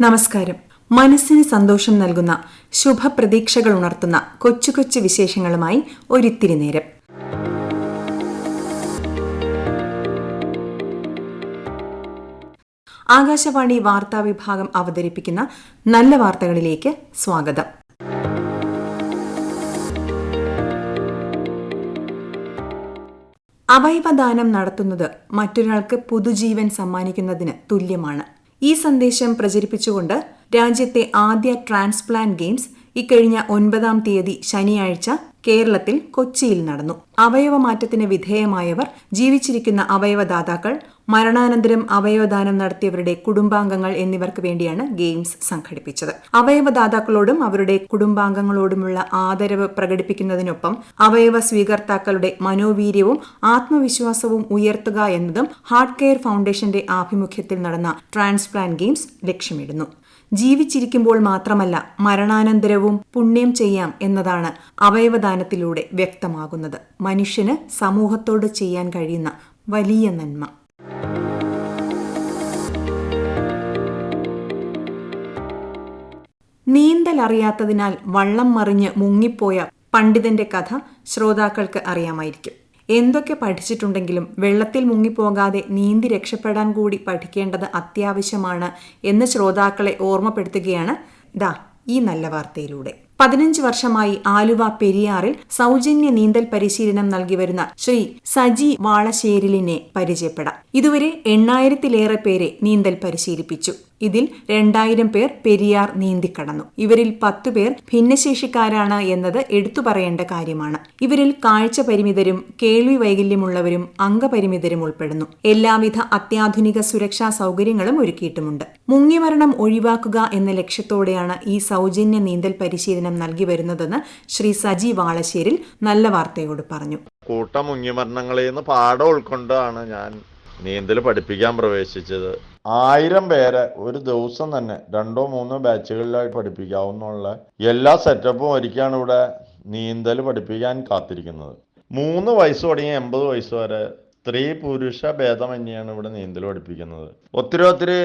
നമസ്കാരം. മനസ്സിന് സന്തോഷം നൽകുന്ന ശുഭപ്രതീക്ഷകൾ ഉണർത്തുന്ന കൊച്ചു കൊച്ചു വിശേഷങ്ങളുമായി ഒരിത്തിരി നേരം. ആകാശവാണി വാർത്താ വിഭാഗം അവതരിപ്പിക്കുന്ന നല്ല വാർത്തകളിലേക്ക് സ്വാഗതം. അവയവദാനം നടത്തുന്നത് മറ്റൊരാൾക്ക് പുതുജീവൻ സമ്മാനിക്കുന്നതിന് തുല്യമാണ്. ഈ സന്ദേശം പ്രചരിപ്പിച്ചുകൊണ്ട് രാജ്യത്തെ ആദ്യ ട്രാൻസ്പ്ലാന്റ് ഗെയിംസ് ഇക്കഴിഞ്ഞ ഒൻപതാം തീയതി ശനിയാഴ്ച കേരളത്തിൽ കൊച്ചിയിൽ നടന്നു. അവയവമാറ്റത്തിന് വിധേയമായവർ ജീവിച്ചിരിക്കുന്ന അവയവദാതാക്കൾ മരണാനന്തരം അവയവദാനം നടത്തിയവരുടെ കുടുംബാംഗങ്ങൾ എന്നിവർക്ക് വേണ്ടിയാണ് ഗെയിംസ് സംഘടിപ്പിച്ചത്. അവയവദാതാക്കളോടും അവരുടെ കുടുംബാംഗങ്ങളോടുമുള്ള ആദരവ് പ്രകടിപ്പിക്കുന്നതിനൊപ്പം അവയവ സ്വീകർത്താക്കളുടെ മനോവീര്യവും ആത്മവിശ്വാസവും ഉയർത്തുക എന്നതും ഹാർട്ട് കെയർ ഫൗണ്ടേഷന്റെ ആഭിമുഖ്യത്തിൽ നടന്ന ട്രാൻസ്പ്ലാന്റ് ഗെയിംസ് ലക്ഷ്യമിടുന്നു. ജീവിച്ചിരിക്കുമ്പോൾ മാത്രമല്ല മരണാനന്തരവും പുണ്യം ചെയ്യാം എന്നതാണ് അവയവദാനത്തിലൂടെ വ്യക്തമാകുന്നത്. മനുഷ്യന് സമൂഹത്തോട് ചെയ്യാൻ കഴിയുന്ന വലിയ നന്മ. നീന്തൽ അറിയാത്തതിനാൽ വള്ളം മറിഞ്ഞ് മുങ്ങിപ്പോയ പണ്ഡിതന്റെ കഥ ശ്രോതാക്കൾക്ക് അറിയാമായിരിക്കും. എന്തൊക്കെ പഠിച്ചിട്ടുണ്ടെങ്കിലും വെള്ളത്തിൽ മുങ്ങിപ്പോകാതെ നീന്തി രക്ഷപ്പെടാൻ കൂടി പഠിക്കേണ്ടത് അത്യാവശ്യമാണ് എന്ന് ശ്രോതാക്കളെ ഓർമ്മപ്പെടുത്തുകയാണ് ദാ ഈ നല്ല വാർത്തയിലൂടെ. പതിനഞ്ച് വർഷമായി ആലുവ പെരിയാറിൽ സൗജന്യ നീന്തൽ പരിശീലനം നൽകി വരുന്ന ശ്രീ സജി വാളശേരിലിനെ പരിചയപ്പെടാം. ഇതുവരെ എണ്ണായിരത്തിലേറെ പേരെ നീന്തൽ പരിശീലിപ്പിച്ചു. ഇതിൽ രണ്ടായിരം പേർ പെരിയാർ നീന്തിക്കടന്നു. ഇവരിൽ പത്തു പേർ ഭിന്നശേഷിക്കാരാണ് എന്നത് എടുത്തു പറയേണ്ട കാര്യമാണ്. ഇവരിൽ കാഴ്ച പരിമിതരും കേൾവി വൈകല്യമുള്ളവരും അംഗപരിമിതരും ഉൾപ്പെടുന്നു. എല്ലാവിധ അത്യാധുനിക സുരക്ഷാ സൗകര്യങ്ങളും ഒരുക്കിയിട്ടുമുണ്ട്. മുങ്ങിമരണം ഒഴിവാക്കുക എന്ന ലക്ഷ്യത്തോടെയാണ് ഈ സൗജന്യ നീന്തൽ പരിശീലനം നൽകി വരുന്നതെന്ന് ശ്രീ സജി വാളശ്ശേരിൽ നല്ല വാർത്തയോട് പറഞ്ഞു. കൂട്ട മുങ്ങിമരണങ്ങളിൽ നിന്ന് പാഠം ഉൾക്കൊണ്ടാണ് ഞാൻ നീന്തൽ പഠിപ്പിക്കാൻ പ്രവേശിച്ചത്. ആയിരം പേരെ ഒരു ദിവസം തന്നെ രണ്ടോ മൂന്നോ ബാച്ചുകളിലായി പഠിപ്പിക്കാവുന്നുള്ള എല്ലാ സെറ്റപ്പും ഒരുക്കിയാണ് ഇവിടെ നീന്തൽ പഠിപ്പിക്കാൻ കാത്തിരിക്കുന്നത്. മൂന്ന് വയസ്സ് തുടങ്ങി എൺപത് വയസ്സ് വരെ സ്ത്രീ പുരുഷ ഭേദമന്യാണ് ഇവിടെ നീന്തൽ പഠിപ്പിക്കുന്നത്. ഒത്തിരി ഒത്തിരി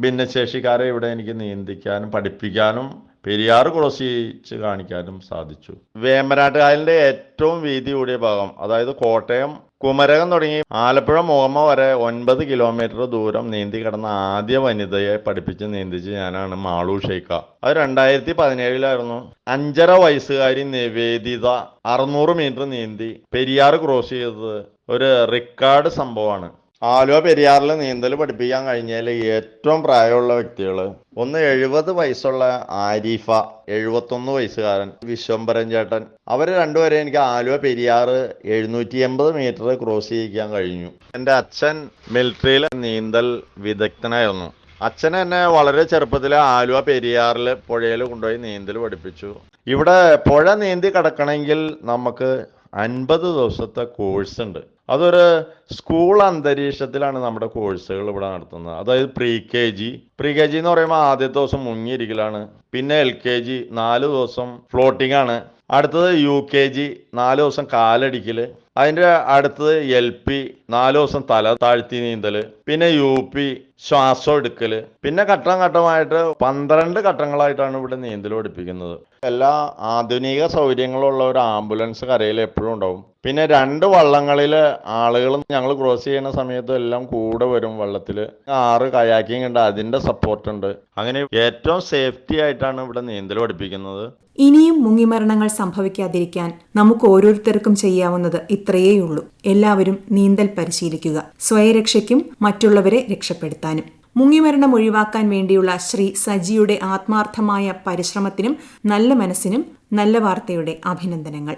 ഭിന്നശേഷിക്കാരെ ഇവിടെ എനിക്ക് നീന്തിക്കാനും പഠിപ്പിക്കാനും പെരിയാർ ചെയ്യിച്ച് കാണിക്കാനും സാധിച്ചു. വേമ്പനാട്ടുകായലിന്റെ ഏറ്റവും വീതി കൂടിയ ഭാഗം അതായത് കോട്ടയം കുമരകം തുടങ്ങി ആലപ്പുഴ മുഹമ്മ വരെ ഒൻപത് കിലോമീറ്റർ ദൂരം നീന്തി കിടന്ന ആദ്യ വനിതയെ പഠിപ്പിച്ച് നീന്തിച്ച് ഞാനാണ് മാളു ഷെയ്ക്ക അത് രണ്ടായിരത്തി പതിനേഴിലായിരുന്നു അഞ്ചര വയസ്സുകാരി നിവേദിത അറുന്നൂറ് മീറ്റർ നീന്തി പെരിയാർ ക്രോസ് ചെയ്തത് ഒരു റെക്കോർഡ് സംഭവമാണ്. ആലുവ പെരിയാറിൽ നീന്തൽ പഠിപ്പിക്കാൻ കഴിഞ്ഞാൽ ഏറ്റവും പ്രായമുള്ള വ്യക്തികൾ ഒന്ന് എഴുപത് വയസ്സുള്ള ആരിഫ എഴുപത്തൊന്ന് വയസ്സുകാരൻ വിശ്വംബരൻ ചേട്ടൻ. അവർ രണ്ടുപേരെ എനിക്ക് ആലുവ പെരിയാർ എഴുന്നൂറ്റി എൺപത് മീറ്റർ ക്രോസ് ചെയ്യിക്കാൻ കഴിഞ്ഞു. എന്റെ അച്ഛൻ മിലിറ്ററിയിൽ നീന്തൽ വിദഗ്ധനായിരുന്നു. അച്ഛൻ എന്നെ വളരെ ചെറുപ്പത്തിൽ ആലുവ പെരിയാറിൽ പുഴയിൽ കൊണ്ടുപോയി നീന്തൽ പഠിപ്പിച്ചു. ഇവിടെ പുഴ നീന്തി കിടക്കണമെങ്കിൽ നമുക്ക് അൻപത് ദിവസത്തെ കോഴ്സ് ഉണ്ട് അതൊരു സ്കൂൾ അന്തരീക്ഷത്തിലാണ് നമ്മുടെ കോഴ്സുകൾ ഇവിടെ നടത്തുന്നത്. അതായത് pre K G pre K G എന്ന് പറയുമ്പോൾ ആദ്യത്തെ ദിവസം മുങ്ങിയിരിക്കലാണ്. പിന്നെ എൽ കെ ജി നാല് ദിവസം ഫ്ലോട്ടിംഗ് ആണ്. അടുത്തത് യു കെ ജി നാല് ദിവസം കാലടിക്കൽ അതിന്റെ അടുത്തത് എൽ പി നാല് ദിവസം തല താഴ്ത്തി നീന്തൽ പിന്നെ യു പി ശ്വാസം എടുക്കൽ പിന്നെ ഘട്ടം ഘട്ടമായിട്ട് പന്ത്രണ്ട് ഘട്ടങ്ങളായിട്ടാണ് ഇവിടെ നീന്തൽ പഠിപ്പിക്കുന്നത്. എല്ലാ ആധുനിക സൗകര്യങ്ങളുള്ള ഒരു ആംബുലൻസ് കരയിൽ എപ്പോഴും ഉണ്ടാവും. പിന്നെ രണ്ട് വള്ളങ്ങളിൽ ആളുകൾ ഞങ്ങൾ ക്രോസ് ചെയ്യുന്ന സമയത്ത് എല്ലാം കൂടെ വരും വള്ളത്തിൽ ആറ് കയാക്കിങ് ഉണ്ട് അതിന്റെ സപ്പോർട്ട് ഉണ്ട്. അങ്ങനെ ഏറ്റവും സേഫ്റ്റി ആയിട്ടാണ് ഇവിടെ നീന്തൽ പഠിപ്പിക്കുന്നത്. ഇനിയും മുങ്ങിമരണങ്ങൾ സംഭവിക്കാതിരിക്കാൻ നമുക്ക് ഓരോരുത്തർക്കും ചെയ്യാവുന്നത് ഇത്രയേയുള്ളൂ. എല്ലാവരും നീന്തൽ പരിശീലിക്കുക. സ്വയരക്ഷയ്ക്കും മറ്റുള്ളവരെ രക്ഷപ്പെടുത്താനും. മുങ്ങിമരണം ഒഴിവാക്കാൻ വേണ്ടിയുള്ള ശ്രീ സജിയുടെ ആത്മാർത്ഥമായ പരിശ്രമത്തിനും നല്ല മനസ്സിനും നല്ല വാർത്തയുടെ അഭിനന്ദനങ്ങൾ.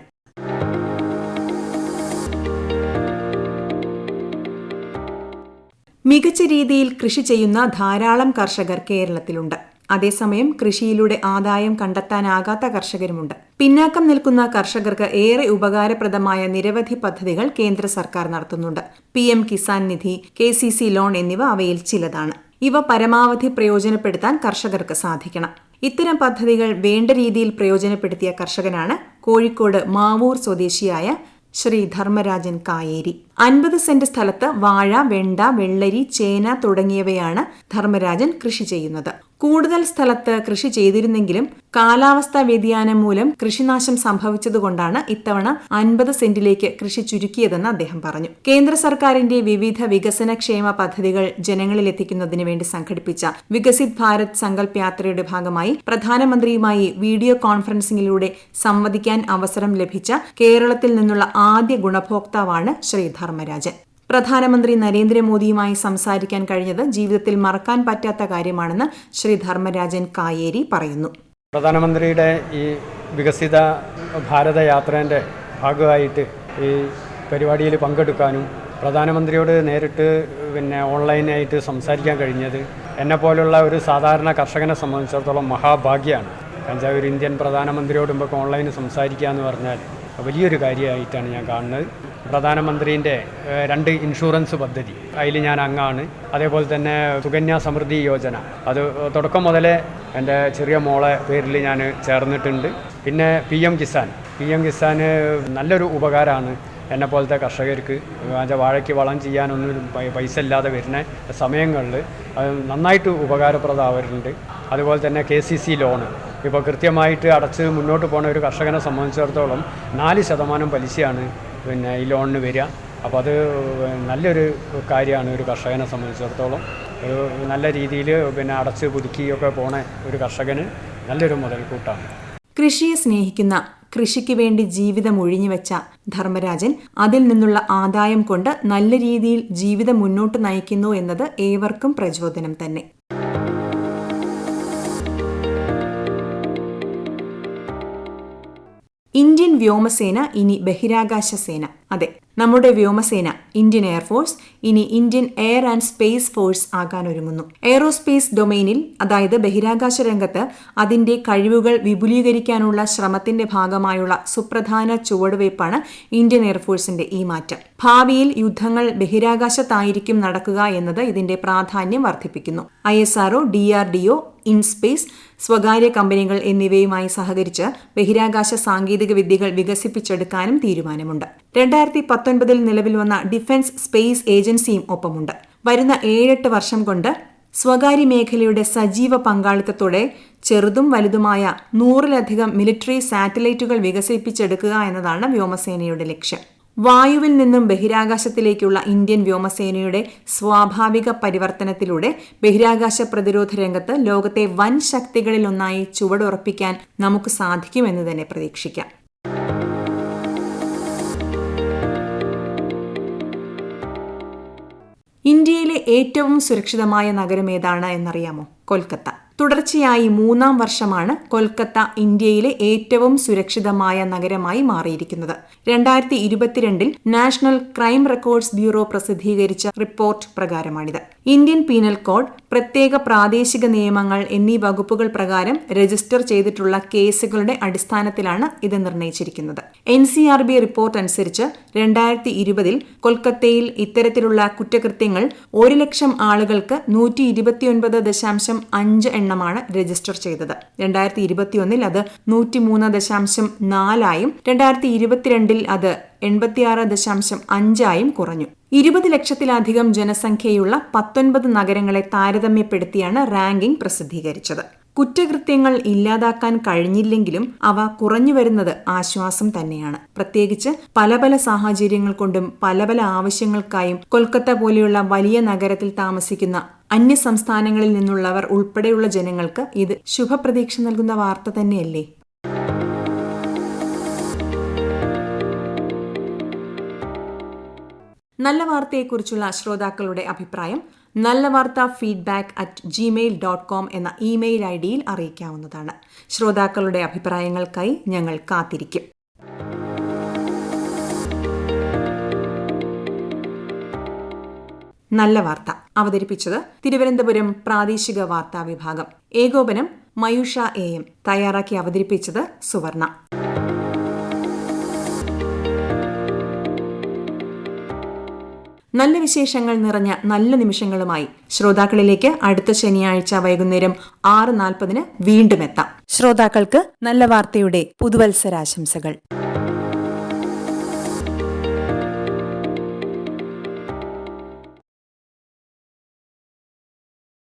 മികച്ച രീതിയിൽ കൃഷി ചെയ്യുന്ന ധാരാളം കർഷകർ കേരളത്തിലുണ്ട്. അതേസമയം കൃഷിയിലൂടെ ആദായം കണ്ടെത്താനാകാത്ത കർഷകരുമുണ്ട്. പിന്നാക്കം നിൽക്കുന്ന കർഷകർക്ക് ഏറെ ഉപകാരപ്രദമായ നിരവധി പദ്ധതികൾ കേന്ദ്ര സർക്കാർ നടത്തുന്നുണ്ട്. P Kisan Nidhi K loan എന്നിവ അവയിൽ ചിലതാണ്. ഇവ പരമാവധി പ്രയോജനപ്പെടുത്താൻ കർഷകർക്ക് സാധിക്കണം. ഇത്തരം പദ്ധതികൾ വേണ്ട രീതിയിൽ പ്രയോജനപ്പെടുത്തിയ കർഷകനാണ് കോഴിക്കോട് മാവൂർ സ്വദേശിയായ ശ്രീ ധർമ്മരാജൻ കായേരി. അൻപത് സെന്റ് സ്ഥലത്ത് വാഴ വെണ്ട വെള്ളരി ചേന തുടങ്ങിയവയാണ് ധർമ്മരാജൻ കൃഷി ചെയ്യുന്നത്. കൂടുതൽ സ്ഥലത്ത് കൃഷി ചെയ്തിരുന്നെങ്കിലും കാലാവസ്ഥാ വ്യതിയാനം മൂലം കൃഷിനാശം സംഭവിച്ചതുകൊണ്ടാണ് ഇത്തവണ അൻപത് സെന്റിലേക്ക് കൃഷി ചുരുക്കിയതെന്ന് അദ്ദേഹം പറഞ്ഞു. കേന്ദ്ര സർക്കാരിന്റെ വിവിധ വികസന ക്ഷേമ പദ്ധതികൾ ജനങ്ങളിലെത്തിക്കുന്നതിന് വേണ്ടി സംഘടിപ്പിച്ച വികസിത് ഭാരത് സങ്കല്പ് യാത്രയുടെ ഭാഗമായി പ്രധാനമന്ത്രിയുമായി വീഡിയോ കോൺഫറൻസിംഗിലൂടെ സംവദിക്കാൻ അവസരം ലഭിച്ച കേരളത്തിൽ നിന്നുള്ള ആദ്യ ഗുണഭോക്താവാണ് ശ്രീ ധർമ്മരാജൻ. പ്രധാനമന്ത്രി നരേന്ദ്രമോദിയുമായി സംസാരിക്കാൻ കഴിഞ്ഞത് ജീവിതത്തിൽ മറക്കാൻ പറ്റാത്ത കാര്യമാണെന്ന് ശ്രീ ധർമ്മരാജൻ കായേരി പറയുന്നു. പ്രധാനമന്ത്രിയുടെ ഈ വികസിത ഭാരതയാത്രേന്റെ ഭാഗമായിട്ട് ഈ പരിപാടിയിൽ പങ്കെടുക്കാനും പ്രധാനമന്ത്രിയോട് നേരിട്ട് പിന്നെ ഓൺലൈനായിട്ട് സംസാരിക്കാൻ കഴിഞ്ഞത് എന്നെ പോലുള്ള ഒരു സാധാരണ കർഷകനെ സംബന്ധിച്ചിടത്തോളം മഹാഭാഗ്യമാണ് കാരണം ഒരു ഇന്ത്യൻ പ്രധാനമന്ത്രിയോട് നമുക്ക് ഓൺലൈനിൽ സംസാരിക്കുക എന്ന് പറഞ്ഞാൽ വലിയൊരു കാര്യമായിട്ടാണ് ഞാൻ കാണുന്നത്. പ്രധാനമന്ത്രിന്റെ രണ്ട് ഇൻഷുറൻസ് പദ്ധതി. അതിൽ ഞാൻ അംഗമാണ് അതേപോലെ തന്നെ സുകന്യ സമൃദ്ധി യോജന. അത് തുടക്കം മുതലേ എന്റെ ചെറിയ മോളെ പേരിൽ ഞാൻ ചേർന്നിട്ടുണ്ട്. പിന്നെ P M Kisan. P M Kisan നല്ലൊരു ഉപകാരമാണ് എന്നെ പോലത്തെ കർഷകർക്ക്. അതിന്റെ വാഴയ്ക്ക് വളം ചെയ്യാനൊന്നും പൈസ ഇല്ലാതെ വരുന്ന സമയങ്ങളിൽ അത് നന്നായിട്ട് ഉപകാരപ്രദമാവുന്നുണ്ട് അതുപോലെ തന്നെ കെ സി സി ലോണ്. ഇപ്പോൾ കൃത്യമായിട്ട് അടച്ച് മുന്നോട്ട് പോകുന്ന ഒരു കർഷകനെ സംബന്ധിച്ചിടത്തോളം നാല് ശതമാനം പലിശയാണ് പിന്നെ ഈ ലോണിന് വരിക. അപ്പോൾ അത് നല്ലൊരു കാര്യമാണ് ഒരു കർഷകനെ സംബന്ധിച്ചിടത്തോളം. ഒരു നല്ല രീതിയിൽ പിന്നെ അടച്ച് പുതുക്കിയൊക്കെ പോണ ഒരു കർഷകന് നല്ലൊരു മുതൽക്കൂട്ടാണ്. കൃഷിയെ സ്നേഹിക്കുന്ന കൃഷിക്ക് വേണ്ടി ജീവിതം ഒഴിഞ്ഞുവെച്ച ധർമ്മരാജൻ അതിൽ നിന്നുള്ള ആദായം കൊണ്ട് നല്ല രീതിയിൽ ജീവിതം മുന്നോട്ട് നയിക്കുന്നു എന്നത് ഏവർക്കും പ്രചോദനം തന്നെ. വ്യോമസേന ഇനി ബഹിരാകാശ സേന. അതെ നമ്മുടെ വ്യോമസേന ഇന്ത്യൻ എയർഫോഴ്സ് ഇനി Indian air and space force ആകാൻ ഒരുങ്ങുന്നു. എയറോസ്പേസ് ഡൊമെയിനിൽ അതായത് ബഹിരാകാശ രംഗത്ത് അതിന്റെ കഴിവുകൾ വിപുലീകരിക്കാനുള്ള ശ്രമത്തിന്റെ ഭാഗമായുള്ള സുപ്രധാന ചുവടുവയ്പ്പാണ് ഇന്ത്യൻ എയർഫോഴ്സിന്റെ ഈ മാറ്റം. ഭാവിയിൽ യുദ്ധങ്ങൾ ബഹിരാകാശത്തായിരിക്കും നടക്കുക എന്നത് ഇതിന്റെ പ്രാധാന്യം വർദ്ധിപ്പിക്കുന്നു. I S R O D R D O IN SPACe സ്വകാര്യ കമ്പനികൾ എന്നിവയുമായി സഹകരിച്ച് ബഹിരാകാശ സാങ്കേതിക വിദ്യകൾ വികസിപ്പിച്ചെടുക്കാനും തീരുമാനമുണ്ട്. രണ്ടായിരത്തി പത്തൊൻപതിൽ നിലവിൽ വന്ന ഡിഫൻസ് സ്പേസ് ഏജൻസിയും ഒപ്പമുണ്ട്. വരുന്ന ഏഴെട്ട് വർഷം കൊണ്ട് സ്വകാര്യ മേഖലയുടെ സജീവ പങ്കാളിത്തത്തോടെ ചെറുതും വലുതുമായ നൂറിലധികം മിലിറ്ററി സാറ്റലൈറ്റുകൾ വികസിപ്പിച്ചെടുക്കുക എന്നതാണ് വ്യോമസേനയുടെ ലക്ഷ്യം. വായുവിൽ നിന്നും ബഹിരാകാശത്തിലേക്കുള്ള ഇന്ത്യൻ വ്യോമസേനയുടെ സ്വാഭാവിക പരിവർത്തനത്തിലൂടെ ബഹിരാകാശ പ്രതിരോധ രംഗത്ത് ലോകത്തെ വൻ ശക്തികളിലൊന്നായി ചുവടുറപ്പിക്കാൻ നമുക്ക് സാധിക്കുമെന്ന് തന്നെ പ്രതീക്ഷിക്കാം. ഇന്ത്യയിലെ ഏറ്റവും സുരക്ഷിതമായ നഗരം ഏതാണ് എന്നറിയാമോ? കൊൽക്കത്ത. തുടർച്ചയായി മൂന്നാം വർഷമാണ് കൊൽക്കത്ത ഇന്ത്യയിലെ ഏറ്റവും സുരക്ഷിതമായ നഗരമായി മാറിയിരിക്കുന്നത്. രണ്ടായിരത്തി ഇരുപത്തിരണ്ടിൽ നാഷണൽ ക്രൈം റെക്കോർഡ്സ് ബ്യൂറോ പ്രസിദ്ധീകരിച്ച റിപ്പോർട്ട് പ്രകാരമാണിത്. ഇന്ത്യൻ പീനൽ കോഡ് പ്രത്യേക പ്രാദേശിക നിയമങ്ങൾ എന്നീ വകുപ്പുകൾ പ്രകാരം രജിസ്റ്റർ ചെയ്തിട്ടുള്ള കേസുകളുടെ അടിസ്ഥാനത്തിലാണ് ഇത് നിർണയിച്ചിരിക്കുന്നത്. N C R B report അനുസരിച്ച് രണ്ടായിരത്തി ഇരുപതിൽ കൊൽക്കത്തയിൽ ഇത്തരത്തിലുള്ള കുറ്റകൃത്യങ്ങൾ ഒരു ലക്ഷം ആളുകൾക്ക് നൂറ്റി ഇരുപത്തിയൊൻപത് ദശാംശം അഞ്ച് എണ്ണമാണ് രജിസ്റ്റർ ചെയ്തത്. രണ്ടായിരത്തി ഇരുപത്തിയൊന്നിൽ അത് നൂറ്റിമൂന്ന് ദശാംശം നാലായും രണ്ടായിരത്തി ഇരുപത്തിരണ്ടിൽ അത് എൺപത്തിയാറ് ദശാംശം അഞ്ചായും കുറഞ്ഞു. ഇരുപത് ലക്ഷത്തിലധികം ജനസംഖ്യയുള്ള പത്തൊൻപത് നഗരങ്ങളെ താരതമ്യപ്പെടുത്തിയാണ് റാങ്കിംഗ് പ്രസിദ്ധീകരിച്ചത്. കുറ്റകൃത്യങ്ങൾ ഇല്ലാതാക്കാൻ കഴിഞ്ഞില്ലെങ്കിലും അവ കുറഞ്ഞു വരുന്നത് ആശ്വാസം തന്നെയാണ്. പ്രത്യേകിച്ച് പല പല സാഹചര്യങ്ങൾ കൊണ്ടും പല പല ആവശ്യങ്ങൾക്കായും കൊൽക്കത്ത പോലെയുള്ള വലിയ നഗരത്തിൽ താമസിക്കുന്ന അന്യ സംസ്ഥാനങ്ങളിൽ നിന്നുള്ളവർ ഉൾപ്പെടെയുള്ള ജനങ്ങൾക്ക് ഇത് ശുഭപ്രതീക്ഷ നൽകുന്ന വാർത്ത തന്നെയല്ലേ? നല്ല വാർത്തയെക്കുറിച്ചുള്ള ശ്രോതാക്കളുടെ അഭിപ്രായം നല്ല വാർത്ത feedback at Gmail dot com എന്ന ഇമെയിൽ ഐ ഡിയിൽ അറിയിക്കാവുന്നതാണ്. ശ്രോതാക്കളുടെ അഭിപ്രായങ്ങൾക്കായി ഞങ്ങൾ കാത്തിരിക്കും. നല്ല വാർത്ത. അവതരിപ്പിച്ചത് തിരുവനന്തപുരം പ്രാദേശിക വാർത്താ വിഭാഗം. ഏകോപനം മയൂഷ എ എം. തയ്യാറാക്കി അവതരിപ്പിച്ചത് സുവർണ. നല്ല വിശേഷങ്ങൾ നിറഞ്ഞ നല്ല നിമിഷങ്ങളുമായി ശ്രോതാക്കളിലേക്ക് അടുത്ത ശനിയാഴ്ച വൈകുന്നേരം ആറ് നാൽപ്പതിന് വീണ്ടും എത്താം. ശ്രോതാക്കൾക്ക് നല്ല വാർത്തയുടെ പുതുവത്സരാശംസകൾ.